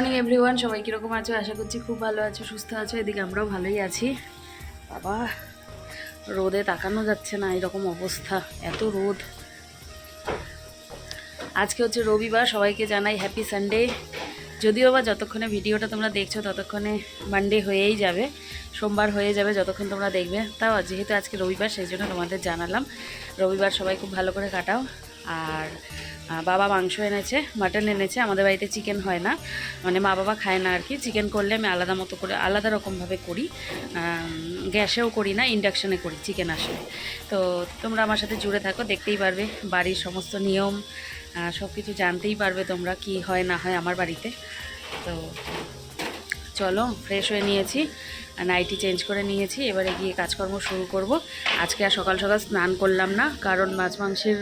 Morning, everyone. সবাই কীরকম আছো? আশা করছি খুব ভালো আছো, সুস্থ আছো। এদিকে আমরাও ভালোই আছি। বাবা, রোদে তাকানো যাচ্ছে না, এরকম অবস্থা। এত রোদ। আজকে হচ্ছে রবিবার, সবাইকে জানাই হ্যাপি সানডে যদিও বা যতক্ষণে ভিডিওটা তোমরা দেখছ, ততক্ষণে মানডে হয়েই যাবে। সোমবার হয়ে যাবে যতক্ষণ তোমরা দেখবে। তাও যেহেতু আজকে রবিবার, সেই জন্য তোমাদের জানালাম। রবিবার সবাই খুব ভালো করে কাটাও। আর বাবা মাংস এনেছে, মাটন এনেছে, আমাদের বাড়িতে চিকেন হয় না। মানে মা বাবা খায় না আর কি। চিকেন করলে আমি আলাদা মতো করে, আলাদা রকমভাবে করি। গ্যাসেও করি না ইন্ডাকশানে করি চিকেন আসলে। তো তোমরা আমার সাথে জুড়ে থাকো, দেখতেই পারবে বাড়ির সমস্ত নিয়ম সব কিছু জানতেই পারবে তোমরা কি হয় না হয় আমার বাড়িতে। তো চলো ফ্রেশ হয়ে নিয়েছি নাইটি চেঞ্জ করে নিয়েছি, এবারে গিয়ে কাজকর্ম শুরু করব। আজকে আর সকাল সকাল স্নান করলাম না, কারণ মাছ মাংসের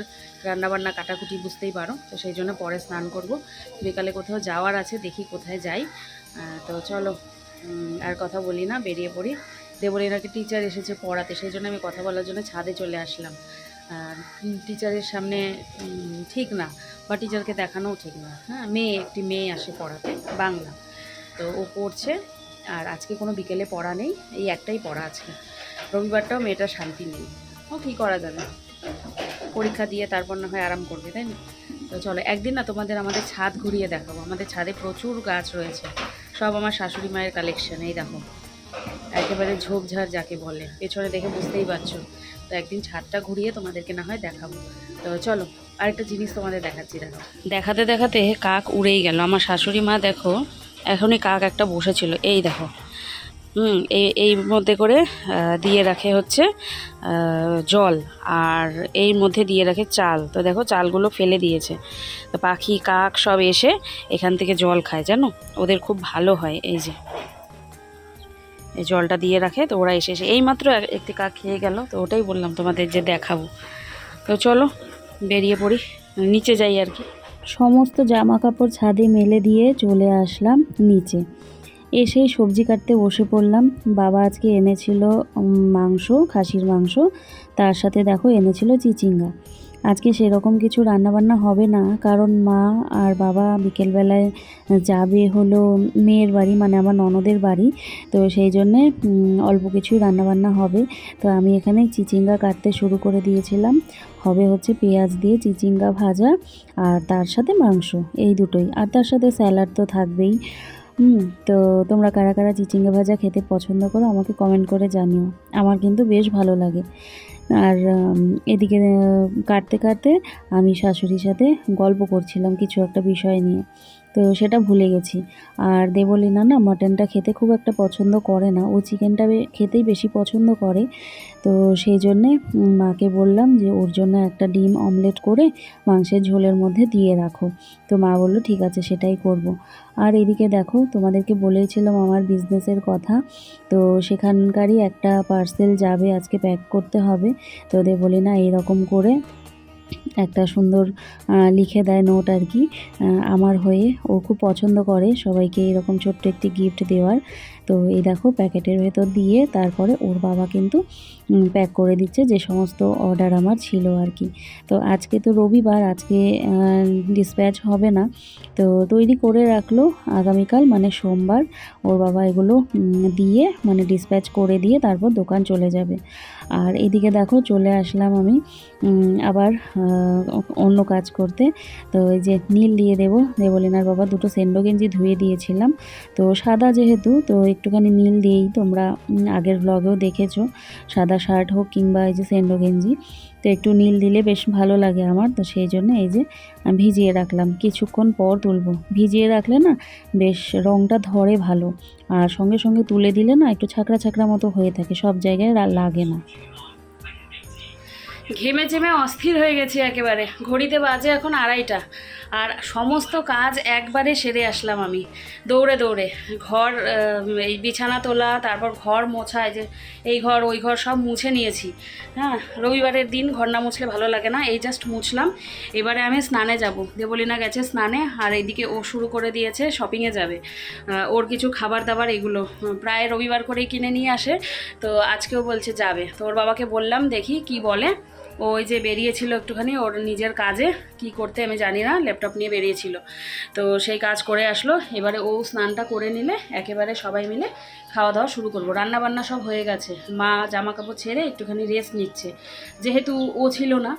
রান্নাবান্না কাটাকুটি বুঝতেই পারো। তো সেই জন্য পরে স্নান করব। বিকালে কোথাও যাওয়ার আছে, দেখি কোথায় যাই। তো চলো আর কথা বলি না, বেরিয়ে পড়ি। দেবলীনাকে টিচার এসেছে পড়াতে, সেই জন্য আমি কথা বলার জন্য ছাদে চলে আসলাম। টিচারের সামনে ঠিক না, বা টিচারকে দেখানোও ঠিক না। হ্যাঁ মেয়ে, একটি মেয়ে আসে পড়াতে, বাংলা। তো ও পড়ছে, আর আজকে কোনো বিকেলে পড়া নেই, এই একটাই পড়া আজকে। রবিবারটাও মেয়েটার শান্তি নেই। ও কী করা যাবে? পরীক্ষা দিয়ে তারপর না হয় আরাম করবে, তাই না? তো চলো, একদিন না তোমাদের আমাদের ছাদ ঘুরিয়ে দেখাবো। আমাদের ছাদে প্রচুর গাছ রয়েছে। সব আমার শাশুড়ি মায়ের কালেকশন এই দেখো। একেবারে ঝোপঝাড় যাকে বলে। পেছনে দেখে বুঝতেই পারছ। তো একদিন ছাদটা ঘুরিয়ে তোমাদেরকে না হয় দেখাবো। তো চলো, আরেকটা জিনিস তোমাদের দেখাচ্ছি, দেখো। দেখাতে দেখাতে কাক উড়েই গেল। আমার শাশুড়ি মা দেখো, এখনই কাক একটা বসেছিল। এই দেখো হুম এই এই মধ্যে করে দিয়ে রাখে হচ্ছে জল, আর এই মধ্যে দিয়ে রাখে চাল। তো দেখো চালগুলো ফেলে দিয়েছে। পাখি, কাক সব এসে এখান থেকে জল খায়, জানো? ওদের খুব ভালো হয়, এই যে। এই জলটা দিয়ে রাখে, তো ওরা এসে এসে এইমাত্র এক- একটি কাক খেয়ে গেল, তো ওটাই বললাম তোমাদের যে দেখাবো। তো চলো, বেরিয়ে পড়ি, নিচে যাই আর কি। সমস্ত জামা কাপড় ছাদে মেলে দিয়ে চলে আসলাম নিচে। এসেই সবজি কাটতে বসে পড়লাম। বাবা আজকে এনেছিল মাংস, খাসির মাংস, তার সাথে দেখো এনেছিল চিচিঙ্গা। আজকে সেরকম কিছু রান্নাবান্না হবে না, কারণ মা আর বাবা বিকেলবেলায় যাবে হলো মেয়ের বাড়ি মানে আমার ননদের বাড়ি। তো সেই জন্যে অল্প কিছুই রান্নাবান্না হবে। তো আমি এখানে চিচিঙ্গা কাটতে শুরু করে দিয়েছিলাম। হবে হচ্ছে পেঁয়াজ দিয়ে চিচিঙ্গা ভাজা আর তার সাথে মাংস, এই দুটোই। আর তার সাথে স্যালাড তো থাকবেই। হুম, তো তোমরা কারা কারা চিচিঙ্গা ভাজা খেতে পছন্দ করো আমাকে কমেন্ট করে জানিও। আমার কিন্তু বেশ ভালো লাগে। আর এদিকে কাটতে কাটতে আমি শাশুড়ির সাথে গল্প করছিলাম কিছু একটা বিষয় নিয়ে। তো সেটা ভুলে গেছি। আর দেবলীনা না মাটনটা খেতে খুব একটা পছন্দ করে না। ও চিকেনটা খেতেই বেশি পছন্দ করে। তো সেই জন্যে মাকে বললাম যে, ওর জন্য একটা ডিম অমলেট করে মাংসের ঝোলের মধ্যে দিয়ে রাখো। তো মা বলল, ঠিক আছে, সেটাই করব। আর এদিকে দেখো, তোমাদেরকে বলেছিলাম আমার বিজনেসের কথা। তো সেখানকারই একটা পার্সেল যাবে, আজকে প্যাক করতে হবে। তো ওদের বলি না এইরকম করে একটা সুন্দর লিখে দেয় নোট আর কি আমার হয়ে। ও খুব পছন্দ করে সবাইকে এরকম ছোট্ট একটি গিফট দেওয়ার। তো এই দেখো প্যাকেটের ভেতর দিয়ে তারপরে ওর বাবা কিন্তু প্যাক করে দিচ্ছে, যে সমস্ত অর্ডার আমার ছিল আর কি। তো আজকে তো রবিবার, আজকে ডিসপ্যাচ হবে না। তো তৈরি করে রাখল আগামীকাল মানে সোমবার। ওর বাবা এগুলো দিয়ে মানে ডিসপ্যাচ করে দিয়ে তারপর দোকান চলে যাবে। আর এদিকে দেখো, চলে আসলাম আমি আবার অন্য কাজ করতে। তো এই যে নীল দিয়ে দেবো, দেবলিনার বাবা দুটো সেন্ডো গেঞ্জি ধুয়ে দিয়েছিলাম। তো সাদা যেহেতু, তো একটুখানি নীল দিয়েই তোমরা আগের ব্লগেও দেখেছ। সাদা শার্ট হোক কিংবা এই যে সেন্ডো গেঞ্জি, তো একটু নীল দিলে বেশ ভালো লাগে আমার। তো সেই জন্য এই যে ভিজিয়ে রাখলাম। কিছুক্ষণ পর তুলবো। ভিজিয়ে রাখলে না বেশ রঙটা ধরে ভালো। আর সঙ্গে সঙ্গে তুলে দিলে না একটু ছাকড়া ছাকড়া মতো হয়ে থাকে। সব জায়গায় লাগে না। ঘেমে ঝেমে অস্থির হয়ে গেছি একেবারে। ঘড়িতে বাজে এখন আড়াইটা। আর সমস্ত কাজ একবারে সেরে আসলাম আমি। দৌড়ে দৌড়ে। ঘর এই বিছানা তোলা, তারপর ঘর মোছা, এই যে এই ঘর, ওই ঘর সব মুছে নিয়েছি। হ্যাঁ রবিবারের দিন ঘর না মুছলে ভালো লাগে না, এই জাস্ট মুছলাম। এবারে আমি স্নানে যাব। দেবলিনা গেছে স্নানে, আর এইদিকে ও শুরু করে দিয়েছে শপিংয়ে যাবে। ওর কিছু খাবার দাবার এগুলো প্রায় রবিবার করেই কিনে নিয়ে আসে। তো আজকেও বলছে যাবে। তো ওর বাবাকে বললাম, দেখি কি বলে। ওই যে বেরিয়েছিল একটুখানি, ওর নিজের কাজে। কি করতে আমি জানি না, ল্যাপটপ নিয়ে বেরিয়েছিল। তো সেই কাজ করে আসলো। এবারে ও স্নানটা করে নিলে, একেবারে সবাই মিলে খাওয়া দাওয়া শুরু করব। রান্না বান্না সব হয়ে গেছে। মা জামা কাপড় ছেড়ে একটুখানি রেস্ট নিচ্ছে। যেহেতু ও ছিল না,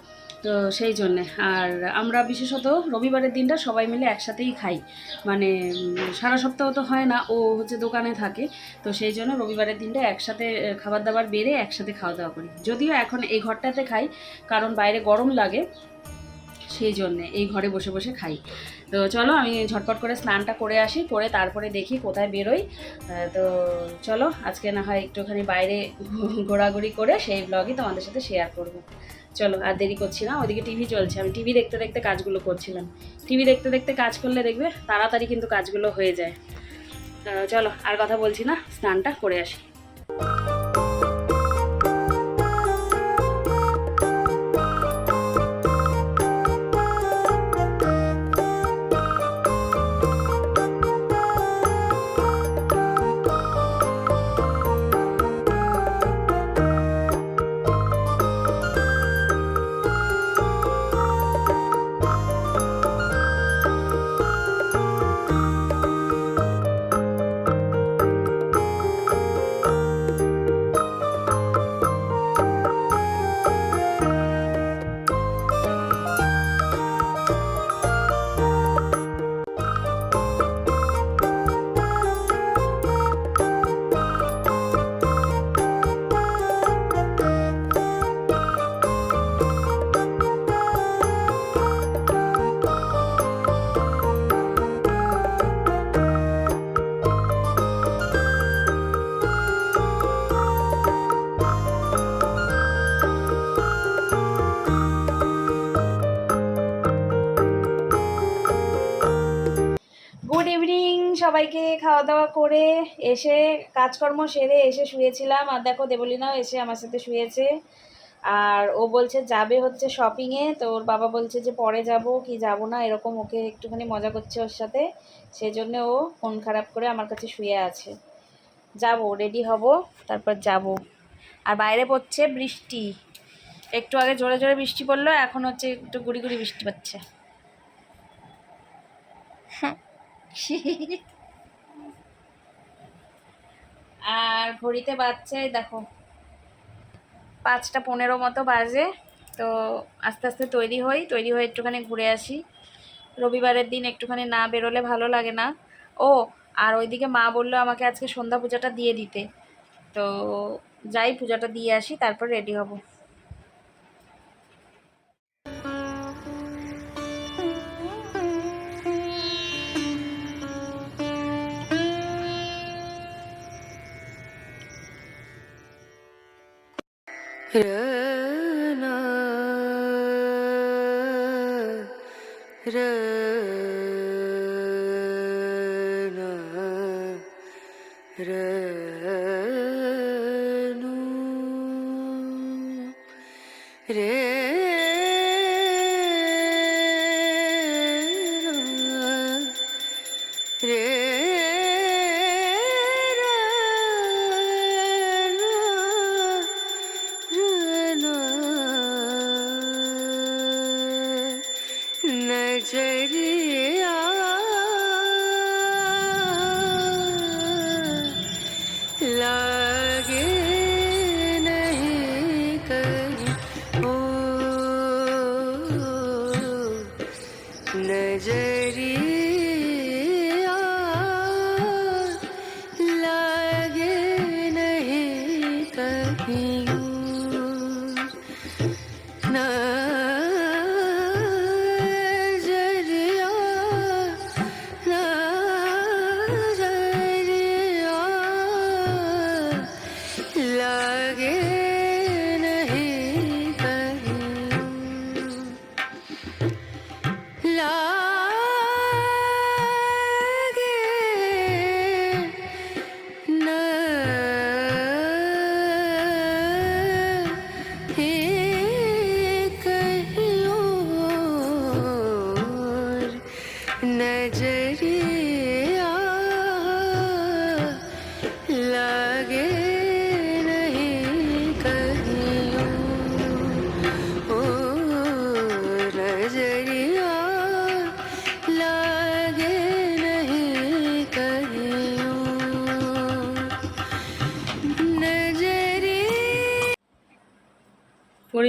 তো সেই জন্যে। আর আমরা বিশেষত রবিবারের দিনটা সবাই মিলে একসাথেই খাই। মানে সারা সপ্তাহ তো হয় না, ও হচ্ছে দোকানে থাকে। তো সেই জন্য রবিবারের দিনটা একসাথে খাবার দাবার বেড়ে একসাথে খাওয়া দাওয়া করি। যদিও এখন এই ঘরটাতে খাই, কারণ বাইরে গরম লাগে, সেই জন্যে এই ঘরে বসে বসে খাই। তো চলো আমি ঝটপট করে স্নানটা করে আসি, করে তারপরে দেখি কোথায় বেরোই। তো চলো, আজকে না হয় একটুখানি বাইরে ঘোরাঘুরি করে সেই ব্লগই তোমাদের সাথে শেয়ার করব। চলো, আর দেরি করছি না ওদিকে টিভি চলছে। আমি টিভি দেখতে দেখতে কাজগুলো করছিলাম। টিভি দেখতে দেখতে কাজ করলে দেখবে তাড়াতাড়ি কিন্তু কাজগুলো হয়ে যায়। চলো, আর কথা বলছি না, স্নানটা করে আসি। এসে কাজকর্ম সেরে এসে শুয়েছিলাম আর দেখো দেবলিনাও এসে আমার সাথে শুয়েছে। আর ও বলছে যাবে হচ্ছে শপিংয়ে তো ওর বাবা বলছে যে পরে যাব, কি যাব না, এরকম ওকে একটুখানি মজা করছে ওর সাথে। সেই জন্য ও ফোন খারাপ করে আমার কাছে শুয়ে আছে। যাব রেডি হব, তারপর যাব। আর বাইরে পড়ছে বৃষ্টি। একটু আগে জোরে জোরে বৃষ্টি পড়ল, এখন হচ্ছে একটু গুড়ি গুড়ি বৃষ্টি পড়ছে। আর ঘড়িতে বাজছে, দেখো, পাঁচটা পনেরো মতো বাজে। তো আস্তে আস্তে তৈরি হই, তৈরি হয়ে একটুখানি ঘুরে আসি। রবিবারের দিন একটুখানি না বেরোলে ভালো লাগে না। ও, আর ওইদিকে মা বলল আমাকে আজকে সন্ধ্যা পূজাটা দিয়ে দিতে। তো যাই, পূজাটা দিয়ে আসি, তারপর রেডি হব। Rana, tere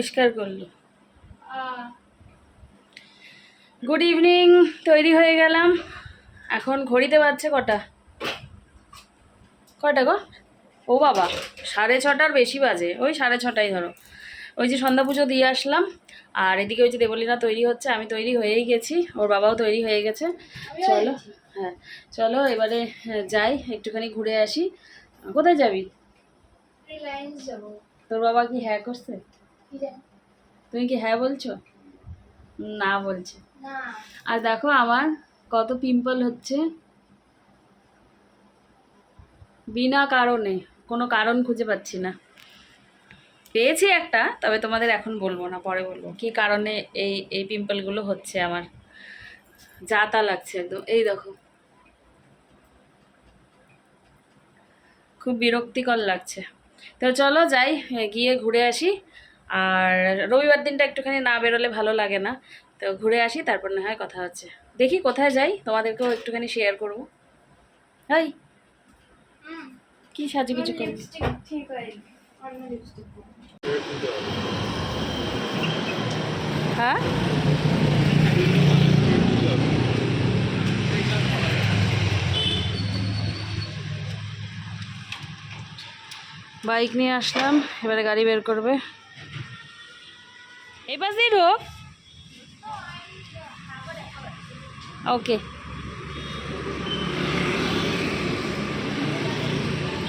পরিষ্কার করল। গুড ইভিনিং তৈরি হয়ে গেলাম। এখন ঘড়িতে বাজছে কটা? কটা গো? ও বাবা সাড়ে ছটার বেশি বাজে। ওই সাড়ে ছটাই ধরো। ওই যে সন্ধ্যা পুজো দিয়ে আসলাম আর এদিকে ওই যে দেবলীনা তৈরি হচ্ছে আমি তৈরি হয়েই গেছি ওর বাবাও তৈরি হয়ে গেছে। চলো হ্যাঁ চলো এবারে হ্যাঁ, যাই একটুখানি ঘুরে আসি। কোথায় যাবি? তোর বাবা কি হ্যাঁ করছে? তুমি কি হ্যাঁ বলছো? না বলছে। আর দেখো আমার কত পিম্পল হচ্ছে। বিনা কারণে কোনো কারণ খুঁজে পাচ্ছি না। পেয়েছি একটা তবে তোমাদের এখন বলব না পরে বলব। কি কারণে এই এই পিম্পলগুলো হচ্ছে আমার। যা তা লাগছে একদম। এই দেখো। খুব বিরক্তিকর লাগছে। তো চলো যাই গিয়ে ঘুরে আসি। আর রবিবার দিনটা একটুখানি না বেরোলে ভালো লাগে না। তো ঘুরে আসি, তারপর না হয় কথা হচ্ছে। দেখি কোথায় যাই, তোমাদেরকেও একটুখানি শেয়ার করব। হাই কি সাজু কিছু করবি? হ্যাঁ? বাইক নিয়ে আসলাম, এবারে গাড়ি বের করবে। পাশ ঢোক ওকে।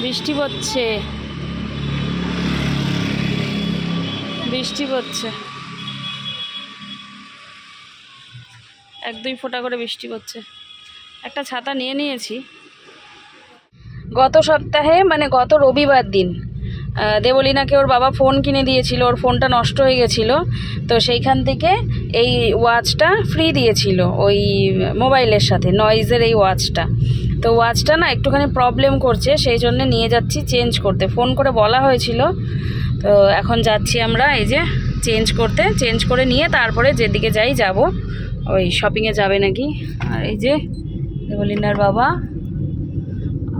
বৃষ্টি পড়ছে। বৃষ্টি পড়ছে। এক দুই ফোঁটা করে বৃষ্টি পড়ছে। একটা ছাতা নিয়ে নিয়েছি। গত সপ্তাহে মানে গত রবিবার দিন দেবলীনাকে ওর বাবা ফোন কিনে দিয়েছিল, ওর ফোনটা নষ্ট হয়ে গেছিল। তো সেইখান থেকে এই ওয়াচটা ফ্রি দিয়েছিল, ওই মোবাইলের সাথে নয়েজের এই ওয়াচটা। তো ওয়াচটা না একটুখানি প্রবলেম করছে, সেই জন্য নিয়ে যাচ্ছি চেঞ্জ করতে। ফোন করে বলা হয়েছিল। তো এখন যাচ্ছি আমরা এই যে চেঞ্জ করতে চেঞ্জ করে নিয়ে তারপরে যেদিকে যাই যাব। ওই শপিংয়ে যাবে নাকি? আর এই যে দেবলীনার বাবা,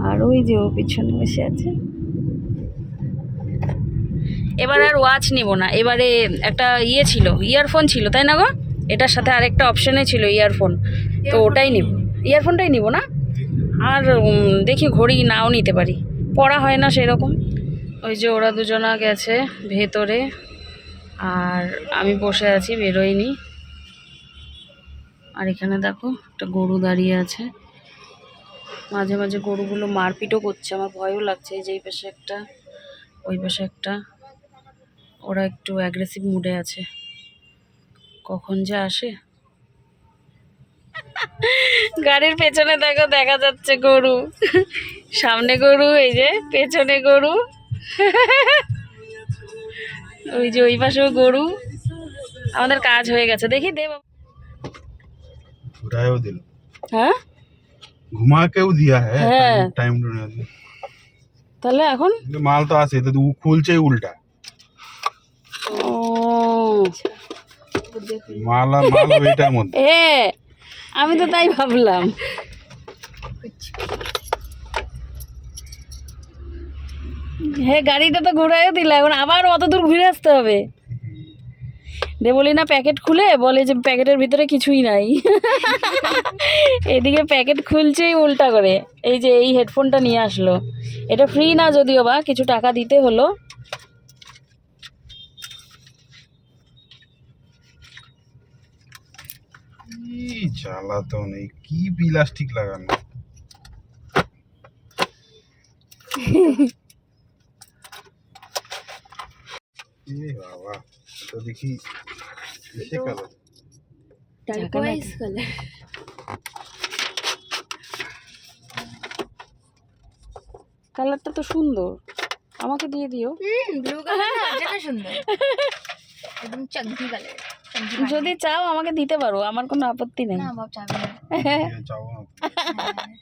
আর ওই যে ও পিছনে বসে আছে। এবার আর ওয়াচ নিব না। এবারে একটা ইয়ে ছিল ইয়ারফোন ছিল তাই না গো? এটার সাথে আরেকটা অপশানে ছিল ইয়ারফোন তো ওটাই নিব। ইয়ারফোনটাই নিব না? আর দেখি ঘড়ি নাও নিতে পারি। পড়া হয় না সেরকম। ওই যে ওরা দুজনা গেছে ভেতরে আর আমি বসে আছি বেরোইনি আর এখানে দেখো একটা গরু দাঁড়িয়ে আছে। মাঝে মাঝে গরুগুলো মারপিটও করছে আমার ভয়ও লাগছে এই যে এই পাশে একটা ওই পাশে একটা। ওরা একটু অ্যাগ্রেসিভ মুডে আছে। কখন যে আসে? গাড়ির পেছনে দেখো দেখা যাচ্ছে গরু। সামনে গরু এই যে পেছনে গরু। ওই যে ওই পাশেও গরু। আমাদের কাজ হয়ে গেছে। দেখি দে বাবা। দিল। হ্যাঁ? ঘুমা কেউ দিয়া হ্যাঁ, হ্যাঁ। টাইম তাহলে এখন? মাল তো আছে তো খুলছে উল্টা। মাল মাল মধ্যে। এ, আমি তো তাই ভাবলাম। হ্যাঁ গাড়িটা তো ঘুরাইও দিলা, এখন আবার অত দূর ঘুরে আসতে হবে। দে, বলি না প্যাকেট খুলে, বলে যে প্যাকেটের ভিতরে কিছুই নাই। এদিকে প্যাকেট খুলছেই উল্টা করে। এই যে এই হেডফোনটা নিয়ে আসলো। এটা ফ্রি না যদিও বা, কিছু টাকা দিতে হলো। কি জ্বালাতন এই কি প্লাস্টিক লাগানো। বাবা তো দেখি কিসে কালার টার্কোয়াইজ কালার কালারটা তো সুন্দর। আমাকে দিয়ে দিও। হুম ব্লু কালার সুন্দর। একদম চকদি কালার যদি চাও আমাকে দিতে পারো আমার কোনো আপত্তি নেই।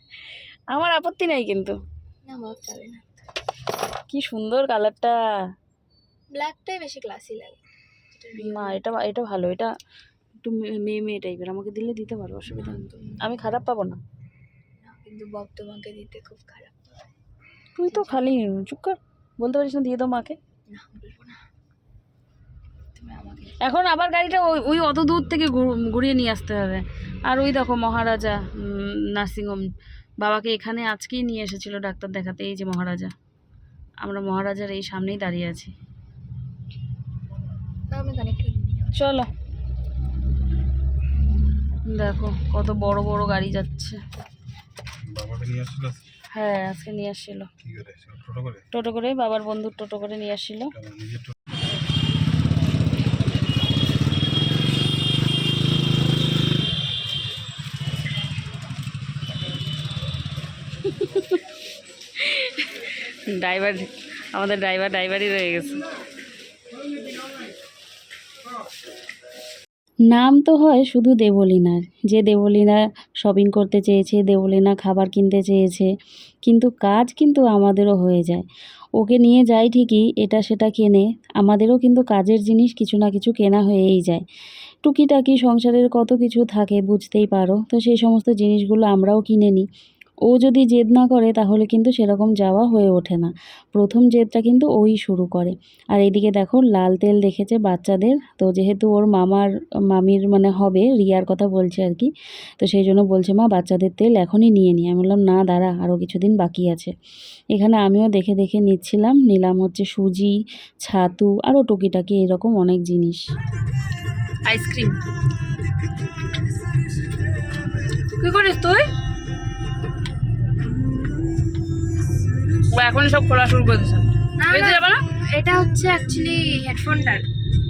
আমার আপত্তি নেই কিন্তু। কি সুন্দর কালারটা। ব্ল্যাকটাই বেশি ক্লাসি লাগে। না এটা এটা ভালো এটা একটু মেয়ে মেয়ে টাইপের আমাকে দিলে দিতে পারো অসুবিধা নেই। আমি খারাপ পাবো না। কিন্তু বাপ তোমাকে দিতে খুব খারাপ তুই তো খালি চুপ কর। বলতে পারিস না দিয়ে দাও মাকে। না বলব না। এখন আবার গাড়িটা ওই ওই অত দূর থেকে ঘুর- ঘুরিয়ে নিয়ে আসতে হবে। আর ওই দেখো মহারাজা নার্সিংহোম বাবাকে এখানে আজকেই নিয়ে এসেছিল ডাক্তার দেখাতে এই যে মহারাজা। আমরা মহারাজার এই সামনেই দাঁড়িয়ে আছি। চলো। দেখো কত বড় বড় গাড়ি যাচ্ছে। বাবাকে নিয়ে আসছিল হ্যাঁ আজকে নিয়ে আসছিল। টোটো করে? টোটো করে বাবার বন্ধুর টোটো করে নিয়ে আসছিল। ড্রাইভার, আমাদের ড্রাইভার ড্রাইভারই রয়ে গেছে। নাম তো হয় শুধু দেবলীনার। যে দেবলীনা শপিং করতে চেয়েছে, দেবলীনা খাবার কিনতে চেয়েছে, কিন্তু কাজ কিন্তু আমাদেরও হয়ে যায়। ওকে নিয়ে যাই ঠিকই, এটা সেটা কেনে, আমাদেরও কিন্তু কাজের জিনিস কিছু না কিছু কেনা হয়েই যায়। টুকিটাকি সংসারের কত কিছু থাকে বুঝতেই পারো, তো সেই সমস্ত জিনিসগুলো আমরাও কিনে নিই। ও যদি জেদ না করে, তাহলে কিন্তু সেরকম যাওয়া হয়ে ওঠে না। প্রথম জেদটা কিন্তু ওই শুরু করে। আর এদিকে দেখো, লাল তেল দেখেছে বাচ্চাদের। তো যেহেতু ওর মামার, মামির মানে হবে, রিয়ার কথা বলছে আর কি, তো সেই জন্য বলছে, মা, বাচ্চাদের তেল এখনই নিয়ে নিই আমি বললাম, না, দাঁড়া, আরও কিছুদিন বাকি আছে। এখানে আমিও দেখে দেখে নিচ্ছিলাম, নিলাম হচ্ছে সুজি, ছাতু, আরও টুকিটাকি, এরকম অনেক জিনিস। আইসক্রিম। কি করিস তুই? ও এখন সব খোলা শুরু করে না, না এটা হচ্ছে অ্যাকচুয়ালি হেডফোনটার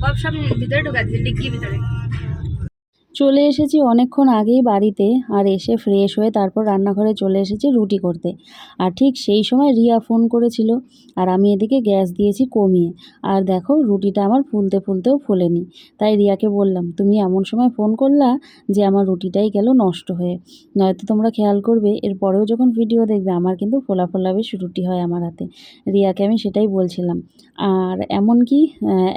সব সব ভিতরে ঢোকা দিচ্ছে ডিগ্গির ভিতরে। চলে এসেছি অনেকক্ষণ আগেই বাড়িতে আর এসে ফ্রেশ হয়ে তারপর রান্নাঘরে চলে এসেছি রুটি করতে। আর ঠিক সেই সময় রিয়া ফোন করেছিল আর আমি এদিকে গ্যাস দিয়েছি কমিয়ে। আর দেখো রুটিটা আমার ফুলতে ফুলতেও ফোলেনি। তাই রিয়াকে বললাম, তুমি এমন সময় ফোন করলা যে আমার রুটিটাই গেল নষ্ট হয়ে। নয়তো তোমরা খেয়াল করবে, এরপরেও যখন ভিডিও দেখবে আমার কিন্তু ফোলা ফোলা বেশ রুটি হয় আমার হাতে। রিয়াকে আমি সেটাই বলছিলাম। আর এমনকি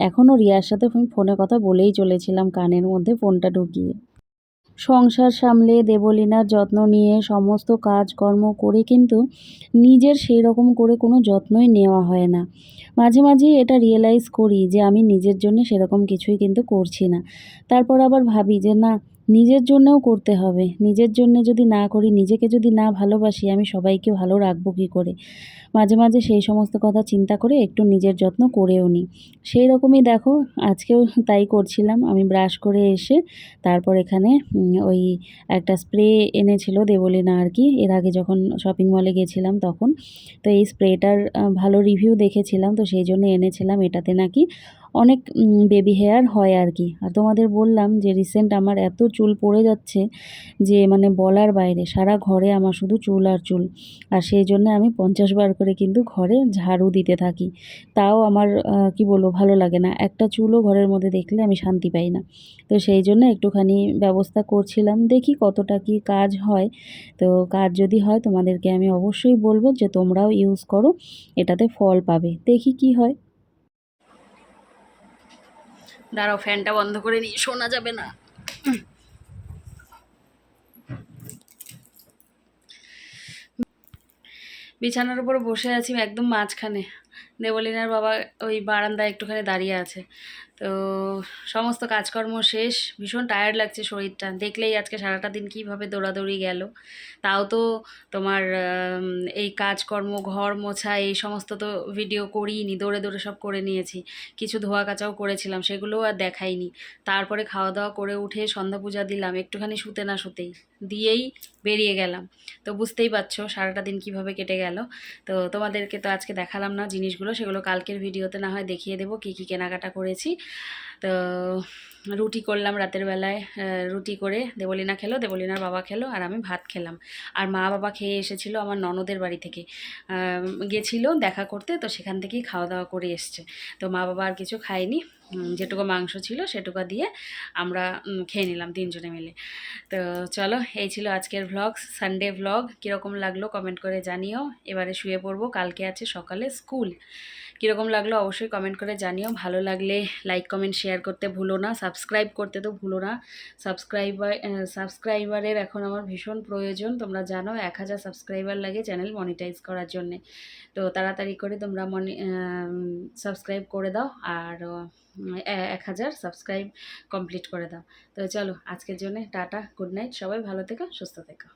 এখনও রিয়ার সাথে ফোনে কথা বলেই চলেছিলাম, কানের মধ্যে ফোনটা ঢুকিয়ে। সংসার সামলে দেবলীনার যত্ন নিয়ে সমস্ত কাজকর্ম করে কিন্তু নিজের সেই রকম করে কোনো যত্নই নেওয়া হয় না। মাঝে মাঝে এটা রিয়েলাইজ করি যে আমি নিজের জন্য সেরকম কিছুই কিন্তু করছি না। তারপর আবার ভাবি যে না নিজের জন্যও করতে হবে। নিজের জন্য যদি না করি, নিজেকে যদি না ভালোবাসি, আমি সবাইকে ভালো রাখব কী করে? মাঝে মাঝে সেই সমস্ত কথা চিন্তা করে একটু নিজের যত্ন করেও নিই। সেই রকমই দেখো, আজকেও তাই করছিলাম। আমি ব্রাশ করে এসে তারপর এখানে ওই একটা স্প্রে এনেছিল দেবলীনা আর কি। এর আগে যখন শপিং মলে গেছিলাম তখন। তো এই স্প্রেটার ভালো রিভিউ দেখেছিলাম। তো সেই জন্য এনেছিলাম। এটাতে নাকি অনেক বেবি হেয়ার হয় আর কি আর তোমাদের বললাম যে রিসেন্ট আমার এত চুল পড়ে যাচ্ছে যে মানে বলার বাইরে, সারা ঘরে আমার শুধু চুল আর চুল। আর সেই জন্য আমি পঞ্চাশ বার করে কিন্তু ঘরে ঝাড়ু দিতে থাকি। তাও আমার কি বলব, ভালো লাগে না। একটা চুলও ঘরের মধ্যে দেখলে আমি শান্তি পাই না। তো সেই জন্য একটুখানি ব্যবস্থা করছিলাম, দেখি কতটা কি কাজ হয়। তো কাজ যদি হয় তোমাদেরকে আমি অবশ্যই বলব যে তোমরাও ইউজ করো, এটাতে ফল পাবে। দেখি কি হয়। দাঁড়াও, ফ্যানটা বন্ধ করে নিই শোনা যাবে না। বিছানার উপর বসে আছি একদম মাঝখানে। দেবলিনার বাবা ওই বারান্দায় একটুখানি দাঁড়িয়ে আছে। তো সমস্ত কাজকর্ম শেষ, ভীষণ টায়ার্ড লাগছে শরীরটা। দেখলেই আজকে সারাটা দিন কীভাবে দৌড়াদৌড়ি গেল। তাও তো তোমার এই কাজকর্ম, ঘর মোছা, এই সমস্ত তো ভিডিও করিনি দৌড়ে দৌড়ে সব করে নিয়েছি। কিছু ধোয়া কাচাও করেছিলাম, সেগুলোও আর দেখাইনি। তারপরে খাওয়া দাওয়া করে উঠে সন্ধ্যা পূজা দিলাম, একটুখানি শুতে না শুতেই। দিয়েই বেরিয়ে গেলাম। তো বুঝতেই পারছ সারাটা দিন কীভাবে কেটে গেল। তো তোমাদেরকে তো আজকে দেখালাম না জিনিসগুলো, সেগুলো কালকের ভিডিওতে না হয় দেখিয়ে দেবো কী কী কেনাকাটা করেছি। তো রুটি করলাম রাতের বেলায় রুটি করে দেবলিনা খেলো, দেবলিনার বাবা খেলো আর আমি ভাত খেলাম। আর মা বাবা খেয়ে এসেছিল আমার ননদের বাড়ি থেকে। গেছিল দেখা করতে, তো সেখান থেকেই খাওয়া দাওয়া করে এসছে। তো মা বাবা আর কিছু খায়নি। যেটুকু মাংস ছিল সেটুকু দিয়ে আমরা খেয়ে নিলাম তিনজনে মিলে। তো চলো, এই ছিল আজকের ভ্লগ সানডে ভ্লগ কীরকম লাগল কমেন্ট করে জানিও। এবারে শুয়ে পড়ব, কালকে আছে সকালে স্কুল কীরকম লাগল অবশ্যই কমেন্ট করে জানিও। ভালো লাগলে লাইক কমেন্ট শেয়ার করতে ভুলো না। সাবস্ক্রাইব করতে তো ভুলো না। সাবস্ক্রাইবার সাবস্ক্রাইবারের এখন আমার ভীষণ প্রয়োজন। তোমরা জানো, এক হাজার সাবস্ক্রাইবার লাগে চ্যানেল মনিটাইজ করার জন্যে। তো তাড়াতাড়ি করে তোমরা মনি সাবস্ক্রাইব করে দাও আর এক হাজার সাবস্ক্রাইব কমপ্লিট করে দাও। তো চলো, আজকের জন্য টাটা গুড নাইট সবাই ভালো থেকো, সুস্থ থেকো।